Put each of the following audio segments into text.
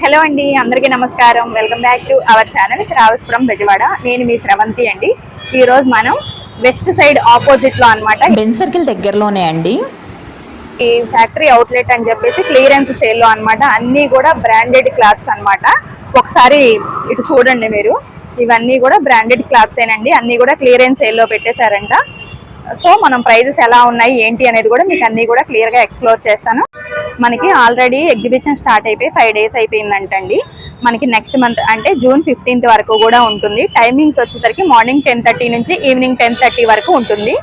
Hello అండి అందరికీ నమస్కారం. Welcome back to our channel శ్రావస్పురం Bezawada. నేను మీ స్రవంతి అండి. ఈ రోజు మనం వెస్ట్ సైడ్ ఆపోజిట్లో అన్నమాట. బెన్ సర్కిల్ దగ్గరలోనే అండి. ఈ ఫ్యాక్టరీ అవుట్లెట్ అని చెప్పేసి క్లియరెన్స్ సేల్లో అన్నమాట. అన్ని కూడా బ్రాండెడ్ క్లాత్స్ అన్నమాట. ఒకసారి ఇటు చూడండి మీరు. ఇవన్నీ కూడా బ్రాండెడ్ క్లాత్స్ ఏనండి. అన్ని కూడా క్లియరెన్స్ సేల్లో పెట్టేశారంట. సో మనం ప్రైజెస్ ఎలా ఉన్నాయి ఏంటి అనేది కూడా మీకు అన్ని కూడా క్లియర్గా ఎక్స్ప్లోర్ చేస్తాను. మనకి ఆల్రెడీ ఎగ్జిబిషన్ స్టార్ట్ అయిపోయి ఫైవ్ డేస్ అయిపోయిందంటండి. మనకి నెక్స్ట్ మంత్ అంటే జూన్ ఫిఫ్టీన్త్ వరకు కూడా ఉంటుంది. టైమింగ్స్ వచ్చేసరికి మార్నింగ్ టెన్ థర్టీ నుంచి ఈవినింగ్ టెన్ థర్టీ వరకు ఉంటుంది.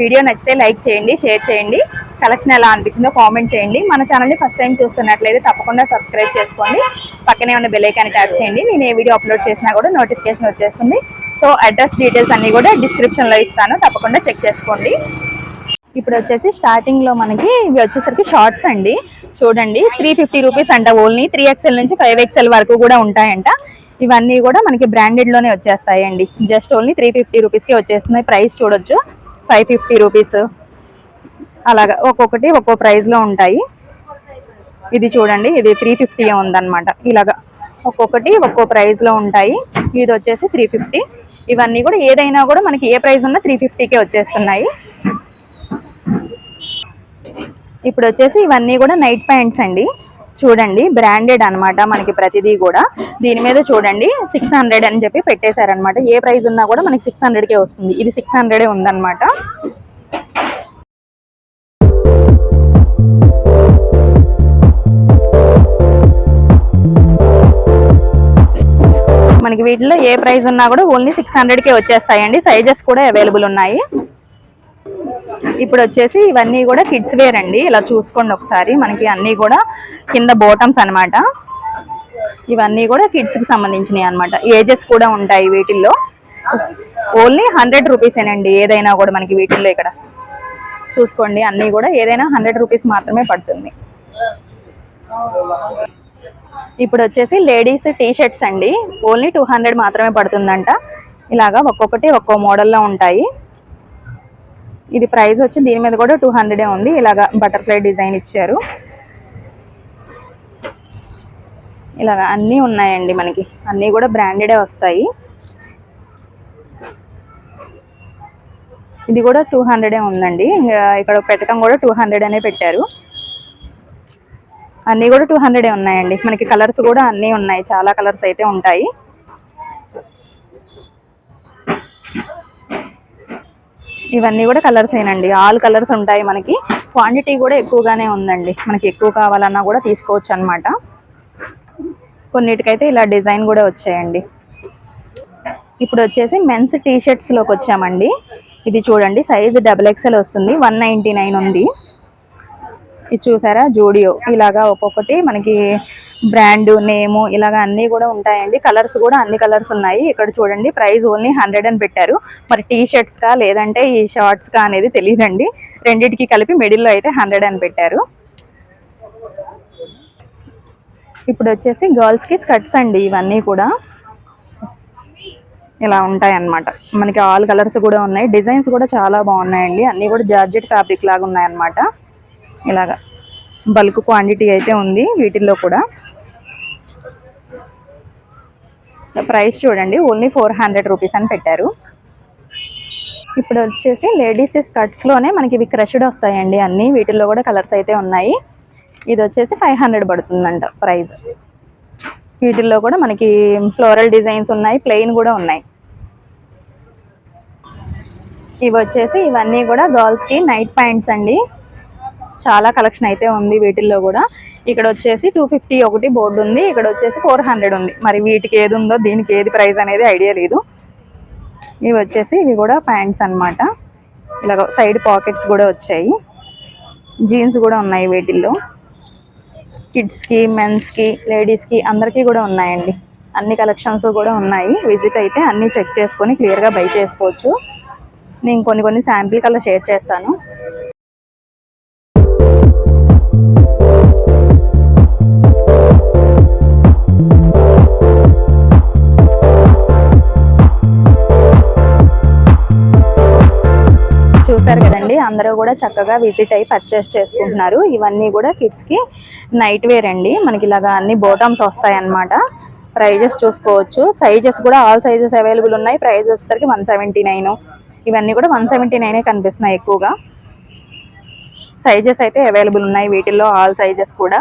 వీడియో నచ్చితే లైక్ చేయండి షేర్ చేయండి. కలెక్షన్ ఎలా అనిపించిందో కామెంట్ చేయండి. మన ఛానల్ని ఫస్ట్ టైం చూస్తున్నట్లయితే తప్పకుండా సబ్స్క్రైబ్ చేసుకోండి. పక్కనే ఉన్న బెల్ ట్యాప్ చేయండి. నేను ఏ వీడియో అప్లోడ్ చేసినా కూడా నోటిఫికేషన్ వచ్చేస్తుంది. సో అడ్రస్ డీటెయిల్స్ అన్నీ కూడా డిస్క్రిప్షన్లో ఇస్తాను. తప్పకుండా చెక్ చేసుకోండి. ఇప్పుడు వచ్చేసి స్టార్టింగ్లో మనకి ఇవి వచ్చేసరికి షార్ట్స్ అండి. చూడండి త్రీ ఫిఫ్టీ రూపీస్ అంట ఓన్లీ. త్రీ ఎక్స్ఎల్ నుంచి ఫైవ్ ఎక్స్ఎల్ వరకు కూడా ఉంటాయంట. ఇవన్నీ కూడా మనకి బ్రాండెడ్లోనే వచ్చేస్తాయండి. జస్ట్ ఓన్లీ త్రీ ఫిఫ్టీ రూపీస్కి వచ్చేస్తున్నాయి. ప్రైస్ చూడొచ్చు. ఫైవ్ ఫిఫ్టీ రూపీస్ అలాగా ఒక్కొక్కటి ఒక్కో ప్రైస్లో ఉంటాయి. ఇది చూడండి ఇది త్రీ ఫిఫ్టీ ఉందన్నమాట. ఇలాగా ఒక్కొక్కటి ఒక్కో ప్రైస్లో ఉంటాయి. ఇది వచ్చేసి త్రీ ఫిఫ్టీ ఇవన్నీ కూడా ఏదైనా కూడా మనకి ఏ ప్రైస్ ఉన్నా త్రీ ఫిఫ్టీకే వచ్చేస్తున్నాయి. ఇప్పుడు వచ్చేసి ఇవన్నీ కూడా నైట్ ప్యాంట్స్ అండి. చూడండి బ్రాండెడ్ అన్నమాట మనకి ప్రతిదీ కూడా. దీని మీద చూడండి సిక్స్ హండ్రెడ్ అని చెప్పి పెట్టేశారనమాట ఏ ప్రైస్ ఉన్నా కూడా మనకి సిక్స్ హండ్రెడ్కే వస్తుంది. ఇది సిక్స్ హండ్రెడే ఉందన్నమాట. మనకి వీటిలో ఏ ప్రైస్ ఉన్నా కూడా ఓన్లీ సిక్స్ హండ్రెడ్కే వచ్చేస్తాయండి. సైజెస్ కూడా అవైలబుల్ ఉన్నాయి. ఇప్పుడు వచ్చేసి ఇవన్నీ కూడా కిడ్స్ వేర్ అండి. ఇలా చూసుకోండి ఒకసారి. మనకి అన్నీ కూడా కింద బోటమ్స్ అనమాట ఇవన్నీ కూడా కిడ్స్కి సంబంధించినవి అన్నమాట. ఏజెస్ కూడా ఉంటాయి వీటిల్లో. ఓన్లీ హండ్రెడ్ రూపీసేనండి ఏదైనా కూడా మనకి వీటిల్లో ఇక్కడ. చూసుకోండి. అన్నీ కూడా ఏదైనా హండ్రెడ్ రూపీస్ మాత్రమే పడుతుంది. ఇప్పుడు వచ్చేసి లేడీస్ టీ షర్ట్స్ అండి. ఓన్లీ టూ హండ్రెడ్ మాత్రమే పడుతుందంట. ఇలాగా ఒక్కొక్కటి ఒక్కో మోడల్లో ఉంటాయి. ఇది ప్రైస్ వచ్చి దీని మీద కూడా టూ హండ్రెడే ఉంది. ఇలాగా బటర్ఫ్లై డిజైన్ ఇచ్చారు. ఇలాగా అన్నీ ఉన్నాయండి మనకి. అన్నీ కూడా బ్రాండెడే వస్తాయి. ఇది కూడా టూ హండ్రెడే ఉందండి. ఇంకా ఇక్కడ పెట్టడం కూడా టూ హండ్రెడ్ అనే పెట్టారు. అన్నీ కూడా టూ హండ్రెడే ఉన్నాయండి. మనకి కలర్స్ కూడా అన్నీ ఉన్నాయి. చాలా కలర్స్ అయితే ఉంటాయి. ఇవన్నీ కూడా కలర్స్ ఏనండి. ఆల్ కలర్స్ ఉంటాయి మనకి. క్వాంటిటీ కూడా ఎక్కువగానే ఉందండి. మనకి ఎక్కువ కావాలన్నా కూడా తీసుకోవచ్చు అనమాట కొన్నిటికైతే ఇలా డిజైన్ కూడా వచ్చాయండి. ఇప్పుడు వచ్చేసి మెన్స్ టీ షర్ట్స్లోకి వచ్చామండి. ఇది చూడండి సైజ్ డబుల్ ఎక్స్ఎల్ వస్తుంది. వన్ నైంటీ నైన్ ఉంది. ఇది చూసారా? జూడియో. ఇలాగా ఒక్కొక్కటి మనకి బ్రాండ్ నేము ఇలాగ అన్నీ కూడా ఉంటాయండి. కలర్స్ కూడా అన్ని కలర్స్ ఉన్నాయి. ఇక్కడ చూడండి ప్రైస్ ఓన్లీ హండ్రెడ్ అని పెట్టారు. మరి టీ షర్ట్స్కా లేదంటే ఈ షార్ట్స్ కా అనేది తెలియదండి రెండిటికి కలిపి మిడిల్లో అయితే హండ్రెడ్ అని పెట్టారు. ఇప్పుడు వచ్చేసి గర్ల్స్కి స్కర్ట్స్ అండి ఇవన్నీ కూడా. ఇలా ఉంటాయి అన్నమాట మనకి ఆల్ కలర్స్ కూడా ఉన్నాయి. డిజైన్స్ కూడా చాలా బాగున్నాయండి. అన్నీ కూడా జార్జెట్ ఫ్యాబ్రిక్ లాగా ఉన్నాయన్నమాట. ఇలాగా బల్క్ క్వాంటిటీ అయితే ఉంది వీటిల్లో కూడా. ప్రైస్ చూడండి ఓన్లీ ఫోర్ హండ్రెడ్ రూపీస్ అని పెట్టారు. ఇప్పుడు వచ్చేసి లేడీస్ స్కర్ట్స్లోనే మనకి ఇవి క్రష్డ్ వస్తాయండి అన్నీ వీటిల్లో కూడా కలర్స్ అయితే ఉన్నాయి. ఇది వచ్చేసి ఫైవ్ హండ్రెడ్ పడుతుందంట ప్రైస్. వీటిల్లో కూడా మనకి ఫ్లోరల్ డిజైన్స్ ఉన్నాయి ప్లెయిన్ కూడా ఉన్నాయి. ఇవి వచ్చేసి ఇవన్నీ కూడా గర్ల్స్కి నైట్ ప్యాంట్స్ అండి. చాలా కలెక్షన్ అయితే ఉంది వీటిల్లో కూడా. ఇక్కడ వచ్చేసి టూ ఫిఫ్టీ ఒకటి బోర్డు ఉంది. ఇక్కడ వచ్చేసి ఫోర్ హండ్రెడ్ ఉంది. మరి వీటికి ఏది ఉందో దీనికి ఏది ప్రైస్ అనేది ఐడియా లేదు. ఇవి వచ్చేసి ఇవి కూడా ప్యాంట్స్ అన్నమాట. ఇలాగ సైడ్ పాకెట్స్ కూడా వచ్చాయి. జీన్స్ కూడా ఉన్నాయి వీటిల్లో. కిడ్స్కి మెన్స్కి లేడీస్కి అందరికీ కూడా ఉన్నాయండి. అన్ని కలెక్షన్స్ కూడా ఉన్నాయి. విజిట్ అయితే అన్నీ చెక్ చేసుకొని క్లియర్గా బై చేసుకోవచ్చు. నేను కొన్ని కొన్ని శాంపిల్ కల్లా షేర్ చేస్తాను. అందరూ కూడా చక్కగా విజిట్ అయ్యి పర్చేస్ చేసుకుంటున్నారు. ఇవన్నీ కూడా కిడ్స్కి నైట్ వేర్ అండి. మనకి ఇలాగా అన్ని బోటమ్స్ వస్తాయి అన్నమాట ప్రైజెస్ చూసుకోవచ్చు. సైజెస్ కూడా ఆల్ సైజెస్ అవైలబుల్ ఉన్నాయి. ప్రైజ్ వచ్చేసరికి వన్ సెవెంటీ నైన్ ఇవన్నీ కూడా వన్ సెవెంటీ నైనే కనిపిస్తున్నాయి ఎక్కువగా. సైజెస్ అయితే అవైలబుల్ ఉన్నాయి. వీటిల్లో ఆల్ సైజెస్ కూడా.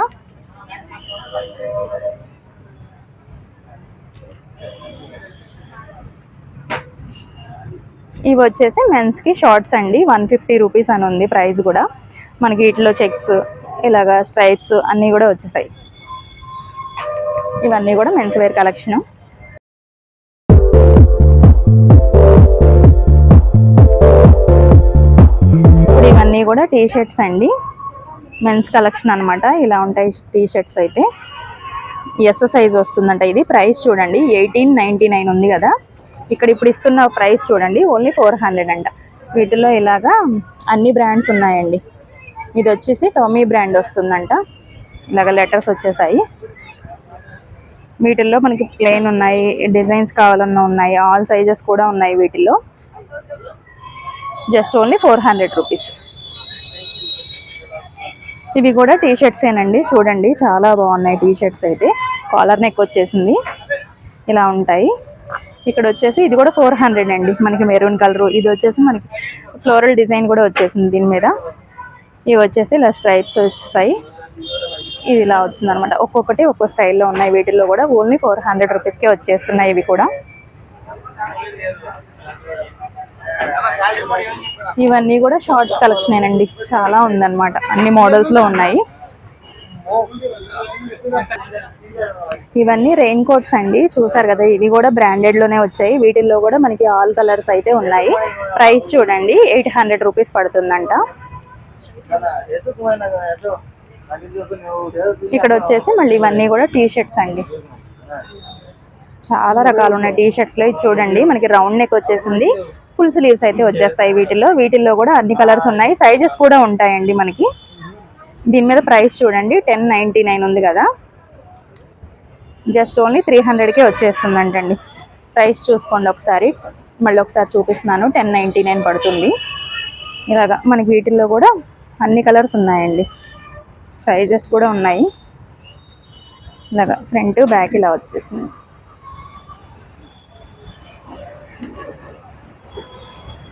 ఇవి వచ్చేసి మెన్స్కి షార్ట్స్ అండి. వన్ ఫిఫ్టీ రూపీస్ అని ఉంది ప్రైస్ కూడా. మనకి వీటిలో చెక్స్ ఇలాగా స్ట్రైప్స్ అన్నీ కూడా వచ్చేసాయి. ఇవన్నీ కూడా మెన్స్ వేర్ కలెక్షన్ ఇప్పుడు ఇవన్నీ కూడా టీ షర్ట్స్ అండి. మెన్స్ కలెక్షన్ అనమాట ఇలా ఉంటాయి టీ షర్ట్స్ అయితే. ఎస్ సైజ్ వస్తుందంట ఇది. ప్రైస్ చూడండి. ఎయిటీన్ నైంటీ నైన్ ఉంది కదా. ఇక్కడ ఇప్పుడు ఇస్తున్న ప్రైస్ చూడండి ఓన్లీ ఫోర్ హండ్రెడ్ అంట. వీటిలో ఇలాగా అన్ని బ్రాండ్స్ ఉన్నాయండి. ఇది వచ్చేసి టోమీ బ్రాండ్ వస్తుందంట. ఇలాగ లెటర్స్ వచ్చేసాయి. వీటిల్లో మనకి ప్లెయిన్ ఉన్నాయి డిజైన్స్ కావాలన్నా ఉన్నాయి ఆల్ సైజెస్ కూడా ఉన్నాయి వీటిల్లో. Just only four hundred rupees ఇవి కూడా టీ చూడండి చాలా బాగున్నాయి టీ షర్ట్స్ అయితే. కాలర్ నెక్ వచ్చేసింది. ఇలా ఉంటాయి. ఇక్కడ వచ్చేసి ఇది కూడా ఫోర్ హండ్రెడ్ అండి. మనకి మెరూన్ కలర్ ఇది వచ్చేసి మనకి ఫ్లోరల్ డిజైన్ కూడా వచ్చేసింది దీని మీద. ఇవి వచ్చేసి ఇలా స్ట్రైప్స్ వచ్చేసాయి. ఇది ఇలా వచ్చింది అనమాట ఒక్కొక్కటి ఒక్కో స్టైల్లో ఉన్నాయి. వీటిల్లో కూడా ఓన్లీ ఫోర్ హండ్రెడ్ రూపీస్కే వచ్చేస్తున్నాయి ఇవి కూడా. ఇవన్నీ కూడా షార్ట్స్ కలెక్షన్ అండి చాలా ఉందన్నమాట. అన్ని మోడల్స్లో ఉన్నాయి. ఇవన్నీ రెయిన్ కోట్స్ అండి. చూసారు కదా ఇవి కూడా బ్రాండెడ్లోనే వచ్చాయి. వీటిల్లో కూడా మనకి ఆల్ కలర్స్ అయితే ఉన్నాయి. ప్రైస్ చూడండి ఎయిట్ హండ్రెడ్ రూపీస్ పడుతుందంట. ఇక్కడ వచ్చేసి మళ్ళీ ఇవన్నీ కూడా టీ షర్ట్స్ అండి. చాలా రకాలు ఉన్నాయి టీ షర్ట్స్లో. ఇది చూడండి మనకి రౌండ్ నెక్ వచ్చేసింది. ఫుల్ స్లీవ్స్ అయితే వచ్చేస్తాయి వీటిల్లో. వీటిల్లో కూడా అన్ని కలర్స్ ఉన్నాయి. సైజెస్ కూడా ఉంటాయండి మనకి. దీని మీద ప్రైస్ చూడండి టెన్ నైంటీ నైన్ ఉంది కదా. జస్ట్ ఓన్లీ త్రీ హండ్రెడ్కే వచ్చేస్తుందంటండి. ప్రైస్ చూసుకోండి ఒకసారి. మళ్ళీ ఒకసారి చూపిస్తున్నాను టెన్ నైంటీ నైన్ పడుతుంది. ఇలాగా మనకి వీటిల్లో కూడా అన్ని కలర్స్ ఉన్నాయండి. సైజెస్ కూడా ఉన్నాయి. ఇలాగా ఫ్రంట్ బ్యాక్ ఇలా వచ్చేసింది.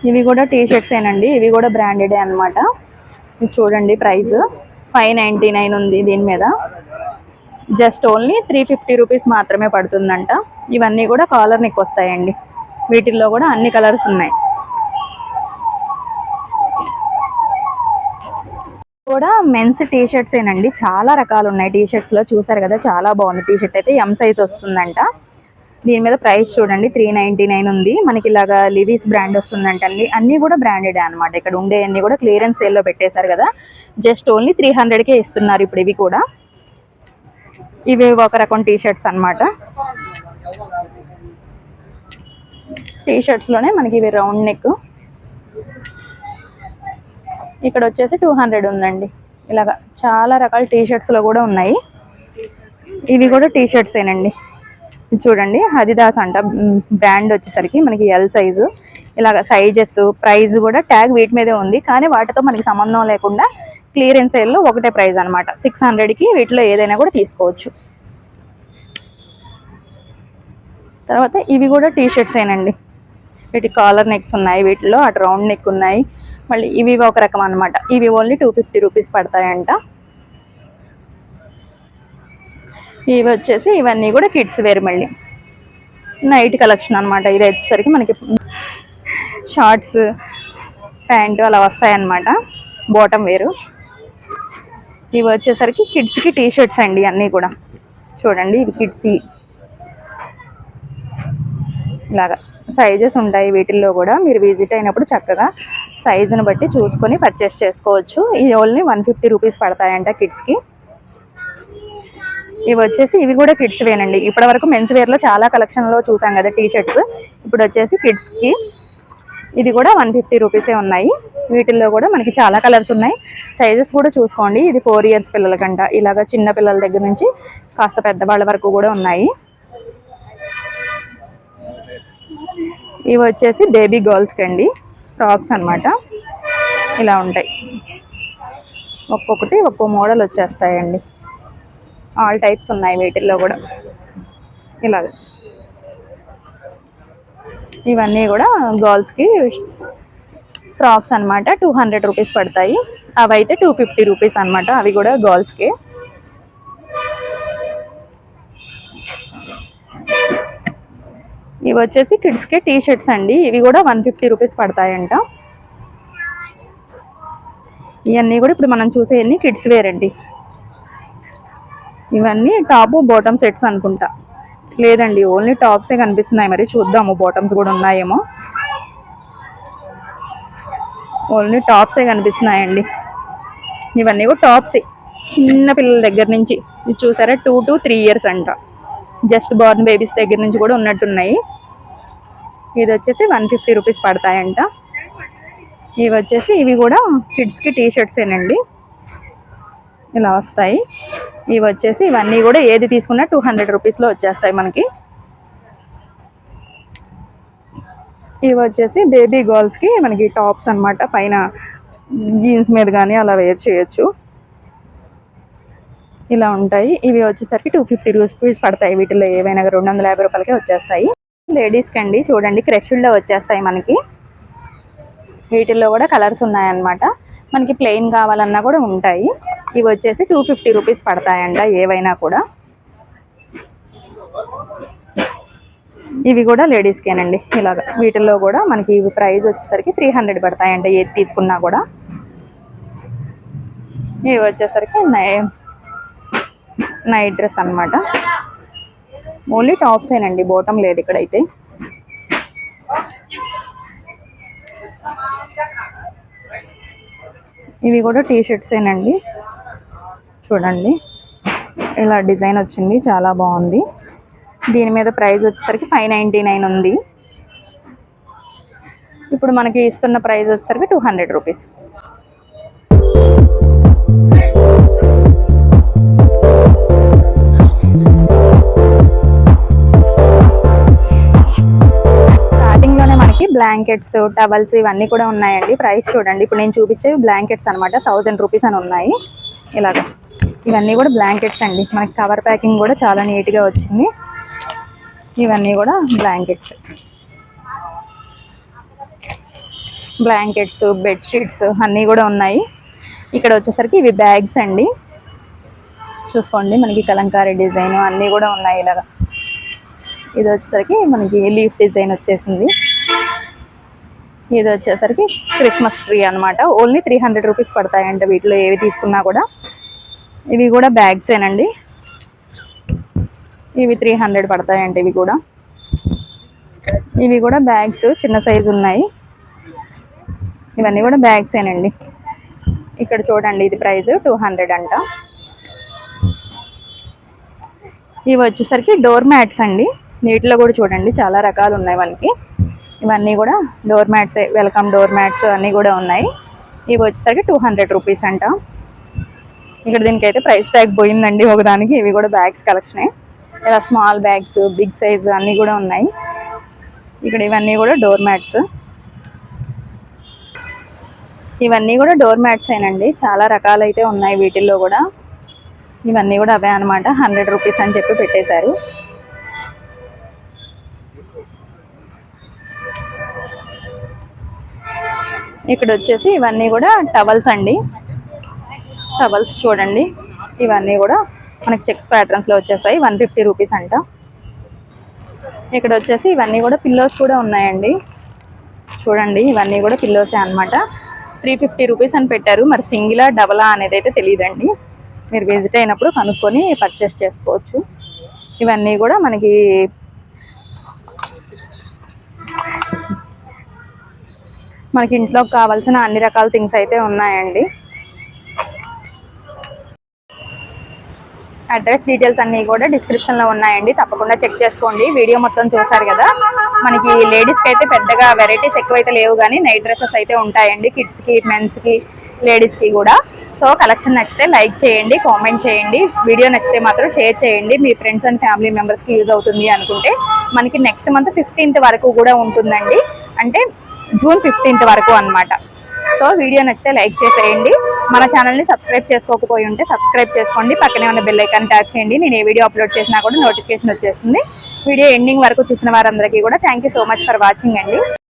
ఇవి కూడా టీ షర్ట్స్ ఏనండి ఇవి కూడా బ్రాండెడే అనమాట ఇది చూడండి ప్రైస్. ఫైవ్ నైంటీ నైన్ ఉంది దీని మీద. Just only three fifty rupees మాత్రమే పడుతుందంట. ఇవన్నీ కూడా కాలర్ నెక్ వస్తాయండి. వీటిల్లో కూడా అన్ని కలర్స్ ఉన్నాయి. కూడా మెన్స్ టీ షర్ట్స్ ఏనండి. చాలా రకాలు ఉన్నాయి టీ షర్ట్స్లో చూసారు కదా చాలా బాగుంది టీ షర్ట్ అయితే. ఎం సైజ్ వస్తుందంట. దీని మీద ప్రైస్ చూడండి త్రీ నైన్ ఉంది. మనకి ఇలాగా లివీస్ బ్రాండ్ వస్తుందంట అన్ని అన్ని కూడా బ్రాండెడ్ అనమాట ఇక్కడ ఉండే అన్ని కూడా క్లియరెన్స్ సేల్లో పెట్టేశారు కదా. జస్ట్ ఓన్లీ త్రీ కే ఇస్తున్నారు ఇప్పుడు ఇవి కూడా. ఇవి ఒక రకం టీ షర్ట్స్ అనమాట టీ షర్ట్స్లోనే మనకి ఇవి రౌండ్ నెక్ ఇక్కడ వచ్చేసి టూ హండ్రెడ్ ఉందండి. ఇలాగా చాలా రకాల టీ కూడా ఉన్నాయి. ఇవి కూడా టీ ఏనండి. చూడండి హరిదాస్ అంట బ్రాండ్ వచ్చేసరికి మనకి ఎల్ సైజు ఇలాగ సైజెస్ ప్రైస్ కూడా ట్యాగ్ వీటి మీదే ఉంది. కానీ వాటితో మనకి సంబంధం లేకుండా క్లియరెన్స్ సేల్లో ఒకటే ప్రైస్ అనమాట సిక్స్ హండ్రెడ్కి వీటిలో ఏదైనా కూడా తీసుకోవచ్చు. తర్వాత ఇవి కూడా టీ షర్ట్స్ ఏనండి. వీటి కాలర్ నెక్స్ ఉన్నాయి వీటిలో అటు రౌండ్ నెక్ ఉన్నాయి. మళ్ళీ ఇవి ఒక రకం అనమాట ఇవి ఓన్లీ టూ ఫిఫ్టీ రూపీస్ పడతాయంట. ఇవి వచ్చేసి ఇవన్నీ కూడా కిడ్స్ వేర్ మళ్ళీ. నైట్ కలెక్షన్ అనమాట ఇది వచ్చేసరికి మనకి షార్ట్స్ ప్యాంటు అలా వస్తాయన్నమాట. బాటమ్ వేరు. ఇవి వచ్చేసరికి కిడ్స్కి టీ షర్ట్స్ అండి అన్నీ కూడా. చూడండి ఇది కిడ్స్ ఇలాగా సైజెస్ ఉంటాయి వీటిల్లో కూడా. మీరు విజిట్ అయినప్పుడు చక్కగా సైజుని బట్టి చూసుకొని పర్చేస్ చేసుకోవచ్చు. ఇది ఓన్లీ వన్ ఫిఫ్టీ రూపీస్ పడతాయంట కిడ్స్కి. ఇవి వచ్చేసి ఇవి కూడా కిడ్స్ వేనండి ఇప్పటి వరకు మెన్స్ వేర్లో చాలా కలెక్షన్లో చూసాం కదా టీ షర్ట్స్ ఇప్పుడు వచ్చేసి కిడ్స్కి ఇది కూడా వన్ ఫిఫ్టీ రూపీసే ఉన్నాయి. వీటిల్లో కూడా మనకి చాలా కలర్స్ ఉన్నాయి. సైజెస్ కూడా చూసుకోండి. ఇది ఫోర్ ఇయర్స్ పిల్లలకంట. ఇలాగ చిన్న పిల్లల దగ్గర నుంచి కాస్త పెద్దవాళ్ళ వరకు కూడా ఉన్నాయి. ఇవి వచ్చేసి బేబీ గర్ల్స్కి అండి. ఫ్రాక్స్ అనమాట ఇలా ఉంటాయి. ఒక్కొక్కటి ఒక్కో మోడల్ వచ్చేస్తాయండి. ఆల్ టైప్స్ ఉన్నాయి వీటిల్లో కూడా. ఇలాగ. ఇవన్నీ కూడా గర్ల్స్కి ఫ్రాక్స్ అనమాట టూ హండ్రెడ్ రూపీస్ పడతాయి. అవి అయితే టూ ఫిఫ్టీ రూపీస్ అనమాట అవి కూడా గర్ల్స్కి. ఇవి వచ్చేసి కిడ్స్కి టీ షర్ట్స్ అండి ఇవి కూడా వన్ ఫిఫ్టీ రూపీస్ పడతాయంట. ఇవన్నీ కూడా ఇప్పుడు మనం చూసేవన్నీ కిడ్స్ వేర్ అండి. ఇవన్నీ టాప్ బాటమ్ సెట్స్ అనుకుంటా. లేదండి ఓన్లీ టాప్సే కనిపిస్తున్నాయి. మరి చూద్దాము బాటమ్స్ కూడా ఉన్నాయేమో. ఓన్లీ టాప్సే కనిపిస్తున్నాయండి. ఇవన్నీ కూడా టాప్సే. చిన్న పిల్లల దగ్గర నుంచి. ఇది చూసారా? టూ టు త్రీ ఇయర్స్ అంట. జస్ట్ బార్న్ బేబీస్ దగ్గర నుంచి కూడా ఉన్నట్టున్నాయి. ఇది వచ్చేసి వన్ ఫిఫ్టీ రూపీస్ పడతాయంట. ఇవి వచ్చేసి ఇవి కూడా కిడ్స్కి టీ షర్ట్సేనండి ఇలా వస్తాయి. ఇవి వచ్చేసి ఇవన్నీ కూడా ఏది తీసుకున్నా టూ హండ్రెడ్ రూపీస్లో వచ్చేస్తాయి మనకి. ఇవి వచ్చేసి బేబీ గర్ల్స్కి మనకి టాప్స్ అన్నమాట. పైన జీన్స్ మీద కానీ అలా వేర్ చేయొచ్చు. ఇలా ఉంటాయి. ఇవి వచ్చేసరికి టూ ఫిఫ్టీ రూపీస్ పడతాయి. వీటిలో ఏవైనా రెండు వందల యాభై రూపాయలకే వచ్చేస్తాయి. లేడీస్కి అండి చూడండి క్రెషుల్లో వచ్చేస్తాయి మనకి. వీటిల్లో కూడా కలర్స్ ఉన్నాయన్నమాట. మనకి ప్లెయిన్ కావాలన్నా కూడా ఉంటాయి. ఇవి వచ్చేసి టూ ఫిఫ్టీ రూపీస్ పడతాయంట ఏవైనా కూడా. ఇవి కూడా లేడీస్కేనండి ఇలాగ వీటిల్లో కూడా మనకి ఇవి ప్రైస్ వచ్చేసరికి త్రీ హండ్రెడ్ పడతాయంట ఏది తీసుకున్నా కూడా. ఇవి వచ్చేసరికి నై నైట్ డ్రెస్ అన్నమాట. ఓన్లీ టాప్సేనండి బాటమ్ లేదు ఇక్కడైతే. ఇవి కూడా టీ షర్ట్సేనండి చూడండి. ఇలా డిజైన్ వచ్చింది. చాలా బాగుంది. దీని మీద ప్రైస్ వచ్చేసరికి ఫైవ్ నైంటీ నైన్ ఉంది. ఇప్పుడు మనకి ఇస్తున్న ప్రైస్ వచ్చేసరికి two hundred rupees. Blankets towels ఇవన్నీ కూడా ఉన్నాయండి. ప్రైస్ చూడండి. ఇప్పుడు నేను చూపించేవి బ్లాంకెట్స్ అనమాట థౌజండ్ రూపీస్ అని ఉన్నాయి. ఇలాగ. ఇవన్నీ కూడా బ్లాంకెట్స్ అండి. మనకి కవర్ ప్యాకింగ్ కూడా చాలా నీట్గా వచ్చింది. ఇవన్నీ కూడా బ్లాంకెట్స్ బ్లాంకెట్స్ బెడ్షీట్స్ అన్నీ కూడా ఉన్నాయి. ఇక్కడ వచ్చేసరికి ఇవి బ్యాగ్స్ అండి. చూసుకోండి. మనకి కలంకారీ డిజైన్ అన్నీ కూడా ఉన్నాయి ఇలాగా. ఇది వచ్చేసరికి మనకి లీఫ్ డిజైన్ వచ్చేసింది. ఇది వచ్చేసరికి క్రిస్మస్ ట్రీ అన్నమాట. ఓన్లీ త్రీ హండ్రెడ్ రూపీస్ పడతాయంట వీటిలో ఏవి తీసుకున్నా కూడా. ఇవి కూడా బ్యాగ్సేనండి ఇవి త్రీ హండ్రెడ్ పడతాయంట ఇవి కూడా. ఇవి కూడా బ్యాగ్స్ చిన్న సైజు ఉన్నాయి. ఇవన్నీ కూడా బ్యాగ్సేనండి ఇక్కడ చూడండి ఇది ప్రైస్ టూ హండ్రెడ్ అంట. ఇవి వచ్చేసరికి డోర్ మ్యాట్స్ అండి. వీటిలో కూడా చూడండి చాలా రకాలు ఉన్నాయి మనకి. ఇవన్నీ కూడా door mats welcome door mats అన్నీ కూడా ఉన్నాయి. ఇవి వచ్చేసరికి టూ హండ్రెడ్ రూపీస్ అంట. ఇక్కడ దీనికైతే ప్రైస్ ట్యాగ్ పోయిందండి ఒకదానికి. ఇవి కూడా బ్యాగ్స్ కలెక్షనే ఇలా స్మాల్ బ్యాగ్స్ బిగ్ సైజ్ అన్నీ కూడా ఉన్నాయి. ఇక్కడ ఇవన్నీ కూడా డోర్ మ్యాట్స్ ఇవన్నీ కూడా డోర్ మ్యాట్స్ ఏనండి. చాలా రకాలైతే ఉన్నాయి వీటిల్లో కూడా. ఇవన్నీ కూడా అవే అనమాట హండ్రెడ్ రూపీస్ అని చెప్పి పెట్టేశారు. ఇక్కడ వచ్చేసి ఇవన్నీ కూడా టవల్స్ అండి. టవల్స్ చూడండి. ఇవన్నీ కూడా మనకి చెక్స్ ప్యాటర్న్స్లో వచ్చేసాయి. వన్ ఫిఫ్టీ రూపీస్ అంట. ఇక్కడ వచ్చేసి ఇవన్నీ కూడా పిల్లోస్ కూడా ఉన్నాయండి. చూడండి ఇవన్నీ కూడా పిల్లోసే అన్నమాట. త్రీ ఫిఫ్టీ రూపీస్ అని పెట్టారు. మరి సింగిలా డబలా అనేది అయితే తెలియదండి మీరు విజిట్ అయినప్పుడు కనుక్కొని పర్చేస్ చేసుకోవచ్చు. ఇవన్నీ కూడా మనకి మనకి ఇంట్లో కావాల్సిన అన్ని రకాల థింగ్స్ అయితే ఉన్నాయండి. అడ్రస్ డీటెయిల్స్ అన్నీ కూడా డిస్క్రిప్షన్లో ఉన్నాయండి. తప్పకుండా చెక్ చేసుకోండి. వీడియో మొత్తం చూసారు కదా? మనకి లేడీస్కి అయితే పెద్దగా వెరైటీస్ ఎక్కువైతే లేవు కానీ నైట్ డ్రెస్సెస్ అయితే ఉంటాయండి. కిడ్స్కి మెన్స్కి లేడీస్కి కూడా. సో కలెక్షన్ నచ్చితే లైక్ చేయండి కామెంట్ చేయండి. వీడియో నచ్చితే మాత్రం షేర్ చేయండి. మీ ఫ్రెండ్స్ అండ్ ఫ్యామిలీ మెంబర్స్కి యూజ్ అవుతుంది అనుకుంటే మనకి నెక్స్ట్ మంత్ ఫిఫ్టీన్త్ వరకు కూడా ఉంటుందండి. అంటే జూన్ ఫిఫ్టీన్త్ వరకు అన్నమాట. సో వీడియో నచ్చితే లైక్ చేసేయండి. మన ఛానల్ని సబ్స్క్రైబ్ చేసుకోకపోయి ఉంటే సబ్స్క్రైబ్ చేసుకోండి. పక్కనే ఉన్న బెల్ ఐకాన్ ట్యాప్ చేయండి. నేను ఏ వీడియో అప్లోడ్ చేసినా కూడా నోటిఫికేషన్ వచ్చేస్తుంది. వీడియో ఎండింగ్ వరకు చూసిన వారందరికీ కూడా thank so much for watching అండి.